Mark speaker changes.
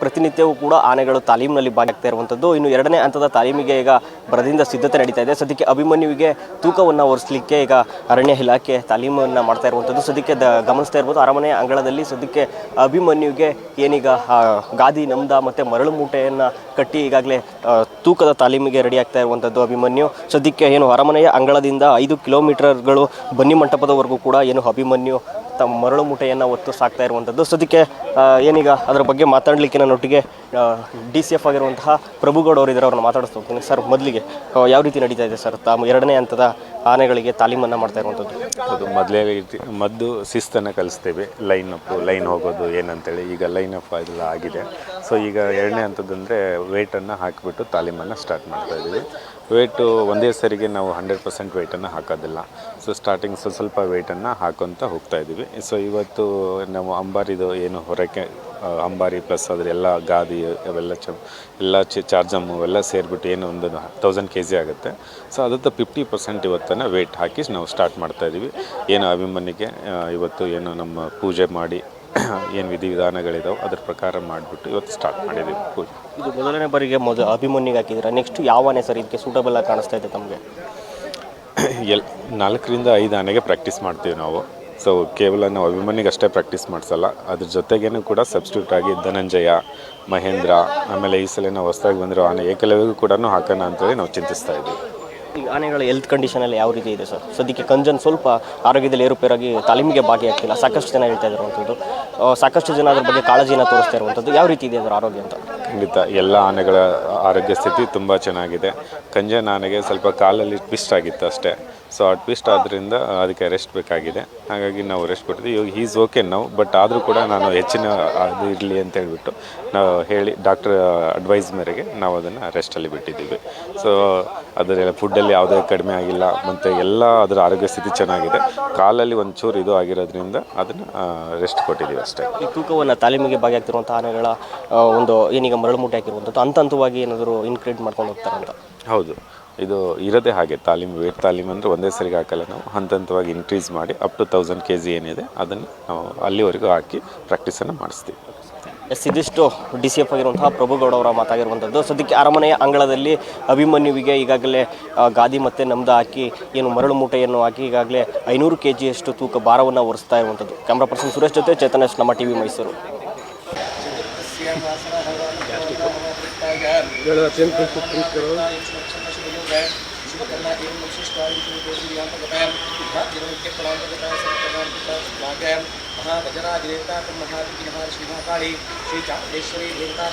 Speaker 1: ಪ್ರತಿನಿತ್ಯವೂ ಕೂಡ ಆನೆಗಳು ತಾಲೀಮಿನಲ್ಲಿ ಭಾಗಿಯಾಗ್ತಾ ಇರುವಂಥದ್ದು. ಇನ್ನು ಎರಡನೇ ಹಂತದ ತಾಲೀಮಿಗೆ ಈಗ ಬರದಿಂದ ಸಿದ್ಧತೆ ನಡೀತಾ ಇದೆ. ಸದ್ಯಕ್ಕೆ ಅಭಿಮನ್ಯುವಿಗೆ ತೂಕವನ್ನು ಒರೆಸಲಿಕ್ಕೆ ಈಗ ಅರಣ್ಯ ಇಲಾಖೆ ತಾಲೀಮನ್ನು ಮಾಡ್ತಾ ಇರುವಂಥದ್ದು. ಸದ್ಯಕ್ಕೆ ದ ಗಮನಿಸ್ತಾ ಇರ್ಬೋದು ಅರಮನೆಯ ಅಂಗಳದಲ್ಲಿ ಸದ್ಯಕ್ಕೆ ಅಭಿಮನ್ಯುವಿಗೆ ಏನೀಗ ಗಾದಿ, ನಮ್ದ ಮತ್ತು ಮರಳು ಮೂಟೆಯನ್ನು ಕಟ್ಟಿ ಈಗಾಗಲೇ ತೂಕದ ತಾಲೀಮಿಗೆ ರೆಡಿ ಆಗ್ತಾ ಇರುವಂಥದ್ದು ಅಭಿಮನ್ಯು. ಸದ್ಯಕ್ಕೆ ಏನು ಅರಮನೆಯ ಅಂಗಳದಿಂದ ಐದು ಕಿಲೋಮೀಟರ್ಗಳು ಬನ್ನಿ ಮಂಟಪದವರೆಗೂ ಕೂಡ ಏನು ಅಭಿಮನ್ಯು ತಮ್ಮ ಮರಳು ಮೂಟೆಯನ್ನು ಹೊತ್ತು ಸಾಕ್ತಾ ಇರುವಂಥದ್ದು ಸದ್ಯಕ್ಕೆ ಏನೀಗ ಅದರ ಬಗ್ಗೆ ಮಾತಾಡಲಿಕ್ಕೆ ನನ್ನೊಟ್ಟಿಗೆ ಡಿ ಸಿ ಎಫ್ ಆಗಿರುವಂತಹ ಪ್ರಭುಗೌಡ ಅವರಿದ್ದಾರೆ, ಅವ್ರನ್ನ ಮಾತಾಡಿಸ್ತಾ ಹೋಗ್ತೀನಿ. ಸರ್, ಮೊದಲಿಗೆ ಯಾವ ರೀತಿ ನಡೀತಾ ಇದೆ ಸರ್? ತಾವು ಎರಡನೇ ಹಂತದ ಆನೆಗಳಿಗೆ ತಾಲೀಮನ್ನು ಮಾಡ್ತಾ ಇರುವಂಥದ್ದು?
Speaker 2: ಅದು ಮೊದಲೇ ಮದ್ದು ಶಿಸ್ತನ್ನು ಕಲಿಸ್ತೇವೆ. ಲೈನ್ ಅಪ್, ಲೈನ್ ಹೋಗೋದು ಏನಂತೇಳಿ. ಈಗ ಲೈನ್ ಅಪ್ ಅದೆಲ್ಲ ಆಗಿದೆ. ಸೊ ಈಗ ಎರಡನೇ ಹಂತದಂದರೆ ವೆಯ್ಟನ್ನು ಹಾಕಿಬಿಟ್ಟು ತಾಲೀಮನ್ನು ಸ್ಟಾರ್ಟ್ ಮಾಡ್ತಾ ಇದ್ದೀವಿ. ವೆಯ್ಟು ಒಂದೇ ಸರಿಗೆ ನಾವು ಹಂಡ್ರೆಡ್ ಪರ್ಸೆಂಟ್ ವೆಯ್ಟನ್ನು ಹಾಕೋದಿಲ್ಲ. ಸೊ ಸ್ಟಾರ್ಟಿಂಗ್ ಸ್ವಲ್ಪ ಸ್ವಲ್ಪ ಹಾಕೊತ ಹೋಗ್ತಾ ಇದ್ದೀವಿ. ಸೊ ಇವತ್ತು ನಾವು ಅಂಬಾರಿದು ಏನು ಹೊರಕ್ಕೆ ಅಂಬಾರಿ ಪ್ಲಸ್ ಅದ್ರ ಎಲ್ಲ ಗಾದಿ ಅವೆಲ್ಲ ಚ ಎಲ್ಲ ಚಿ ಚಾರ್ಜಮ್ಮು ಎಲ್ಲ ಸೇರಿಬಿಟ್ಟು ಏನು ಒಂದು ತೌಸಂಡ್ ಕೆ ಜಿ ಆಗುತ್ತೆ. ಸೊ ಅದಕ್ಕೆ ಫಿಫ್ಟಿ ಪರ್ಸೆಂಟ್ ಇವತ್ತನ್ನು ವೆಯ್ಟ್ ಹಾಕಿ ನಾವು ಸ್ಟಾರ್ಟ್ ಮಾಡ್ತಾಯಿದ್ದೀವಿ ಏನು ಅಭಿಮನ್ಯಿಗೆ ಇವತ್ತು ಏನು ನಮ್ಮ ಪೂಜೆ ಮಾಡಿ ಏನು ವಿಧಿವಿಧಾನಗಳಿದಾವೆ ಅದ್ರ ಪ್ರಕಾರ ಮಾಡಿಬಿಟ್ಟು ಇವತ್ತು ಸ್ಟಾರ್ಟ್ ಮಾಡಿದ್ದೀವಿ ಪೂಜೆ.
Speaker 1: ಇದು ಮೊದಲನೇ ಬಾರಿಗೆ ಮೊದಲು ಅಭಿಮನ್ಯಿಗೆ ಹಾಕಿದ್ರೆ ನೆಕ್ಸ್ಟ್ ಯಾವ ಆನೆ ಸರ್ ಇದಕ್ಕೆ ಸೂಟಬಲ್ ಆಗಿ ಕಾಣಿಸ್ತಾ ಇದೆ ತಮಗೆ?
Speaker 2: ಎಲ್ ನಾಲ್ಕರಿಂದ ಐದು ಆನೆಗೆ ಪ್ರಾಕ್ಟೀಸ್ ಮಾಡ್ತೀವಿ ನಾವು. ಸೊ ಕೇವಲ ನಾವು ಅಭಿಮಾನಿಗೆ ಅಷ್ಟೇ ಪ್ರಾಕ್ಟೀಸ್ ಮಾಡಿಸಲ್ಲ. ಅದ್ರ ಜೊತೆಗೇನು ಕೂಡ ಸಬ್ಸ್ಟ್ಯೂಟ್ ಆಗಿ ಧನಂಜಯ ಮಹೇಂದ್ರ ಆಮೇಲೆ ಈ ಸಲ ನಾವು ಹೊಸದಾಗಿ ಬಂದಿರೋ ಆನೆ ಏಕಲವ್ಯಗೂ ಕೂಡ ಹಾಕೋಣ ಅಂತೇಳಿ ನಾವು ಚಿಂತಿಸ್ತಾ ಇದ್ವಿ
Speaker 1: ಈ ಆನೆಗಳ ಹೆಲ್ತ್ ಕಂಡೀಷನ್ ಎಲ್ಲ ಯಾವ ರೀತಿ ಇದೆ ಸರ್? ಸದ್ಯಕ್ಕೆ ಕಂಜನ್ ಸ್ವಲ್ಪ ಆರೋಗ್ಯದಲ್ಲಿ ಏರುಪೇರಾಗಿ ತಾಲೀಮಿಗೆ ಭಾಗಿಯಾಗ್ತಿಲ್ಲ. ಸಾಕಷ್ಟು ಜನ ಹೇಳ್ತಾ ಇರುವಂಥದ್ದು ಸಾಕಷ್ಟು ಜನ ಅದ್ರ ಬಗ್ಗೆ ಕಾಳಜಿನ ತೋರಿಸ್ತಾ ಇರುವಂಥದ್ದು ಯಾವ ರೀತಿ ಇದೆ ಅದರ ಆರೋಗ್ಯ ಅಂತ?
Speaker 2: ಖಂಡಿತ. ಎಲ್ಲ ಆನೆಗಳ ಆರೋಗ್ಯ ಸ್ಥಿತಿ ತುಂಬ ಚೆನ್ನಾಗಿದೆ. ಕಂಜನ್ ಆನೆಗೆ ಸ್ವಲ್ಪ ಕಾಲಲ್ಲಿ ಟ್ವಿಸ್ಟ್ ಆಗಿತ್ತು ಅಷ್ಟೇ. ಸೊ ಅಟ್ ಟ್ವಿಸ್ಟ್ ಆದ್ದರಿಂದ ಅದಕ್ಕೆ ರೆಸ್ಟ್ ಬೇಕಾಗಿದೆ. ಹಾಗಾಗಿ ನಾವು ರೆಸ್ಟ್ ಕೊಟ್ಟಿದ್ವಿ ಇವಾಗ ಈಸ್ ಓಕೆ ನಾವು ಬಟ್ ಆದರೂ ಕೂಡ ನಾನು ಹೆಚ್ಚಿನ ಅದು ಇರಲಿ ಅಂತ ಹೇಳಿಬಿಟ್ಟು ನಾವು ಹೇಳಿ ಡಾಕ್ಟರ್ ಅಡ್ವೈಸ್ ಮೇರೆಗೆ ನಾವು ಅದನ್ನು ರೆಸ್ಟಲ್ಲಿ ಬಿಟ್ಟಿದ್ದೀವಿ. ಸೊ ಅದರ ಫುಡ್ಡಲ್ಲಿ ಯಾವುದೇ ಕಡಿಮೆ ಆಗಿಲ್ಲ ಮತ್ತು ಎಲ್ಲ ಅದರ ಆರೋಗ್ಯ ಸ್ಥಿತಿ ಚೆನ್ನಾಗಿದೆ. ಕಾಲಲ್ಲಿ ಒಂಚೂರು ಇದು ಆಗಿರೋದ್ರಿಂದ ಅದನ್ನು ರೆಸ್ಟ್ ಕೊಟ್ಟಿದ್ದೀವಿ ಅಷ್ಟೇ.
Speaker 1: ಈ ತೂಕವನ್ನು ತಾಲೀಮಿಗೆ ಭಾಗಿಯಾಗ್ತಿರುವಂಥ ಆನೆಗಳ ಒಂದು ಏನೀಗ ಮರಳು ಮೂಟೆ ಹಾಕಿರುವಂಥದ್ದು ಹಂತ ಹಂತವಾಗಿ ಏನಾದರೂ ಇನ್ಕ್ರೀಡ್ ಮಾಡ್ಕೊಂಡು ಹೋಗ್ತಾರೆ ಅಂತ
Speaker 2: ಹೌದು. ಇದು ಇರೋದೇ ಹಾಗೆ ತಾಲೀಮ್ ವೇಟ್ ತಾಲೀಮ್ ಅಂದರೆ ಒಂದೇ ಸರಿಗೆ ಹಾಕಲ್ಲ ನಾವು. ಹಂತ ಹಂತವಾಗಿ ಇನ್ಕ್ರೀಸ್ ಮಾಡಿ up to thousand K G ಏನಿದೆ ಅದನ್ನು ನಾವು ಅಲ್ಲಿವರೆಗೂ ಹಾಕಿ ಪ್ರಾಕ್ಟೀಸನ್ನು ಮಾಡಿಸ್ತೀವಿ.
Speaker 1: ಎಸ್ ಇದಿಷ್ಟು ಡಿ ಸಿ ಎಫ್ ಆಗಿರುವಂತಹ ಪ್ರಭುಗೌಡ ಅವರ ಮಾತಾಗಿರುವಂಥದ್ದು ಸದ್ಯಕ್ಕೆ ಅರಮನೆಯ ಅಂಗಳದಲ್ಲಿ ಅಭಿಮನ್ಯುವಿಗೆ ಈಗಾಗಲೇ ಗಾದಿ ಮತ್ತು ನಮ್ದು ಹಾಕಿ ಏನು ಮರಳು ಮೂಟೆಯನ್ನು ಹಾಕಿ ಈಗಾಗಲೇ ಐನೂರು ಕೆ ಜಿಯಷ್ಟು ತೂಕ ಭಾರವನ್ನು ಒರೆಸ್ತಾ ಇರುವಂಥದ್ದು ಕ್ಯಾಮ್ರಾ ಪರ್ಸನ್ ಸುರೇಶ್ ಜೊತೆ ಚೇತನೇಶ್ ನಮ್ಮ T V Mysuru.
Speaker 3: महागजराजदेवता Mahadevi Mahashri Mahakali Shri Chamundeshwari देवता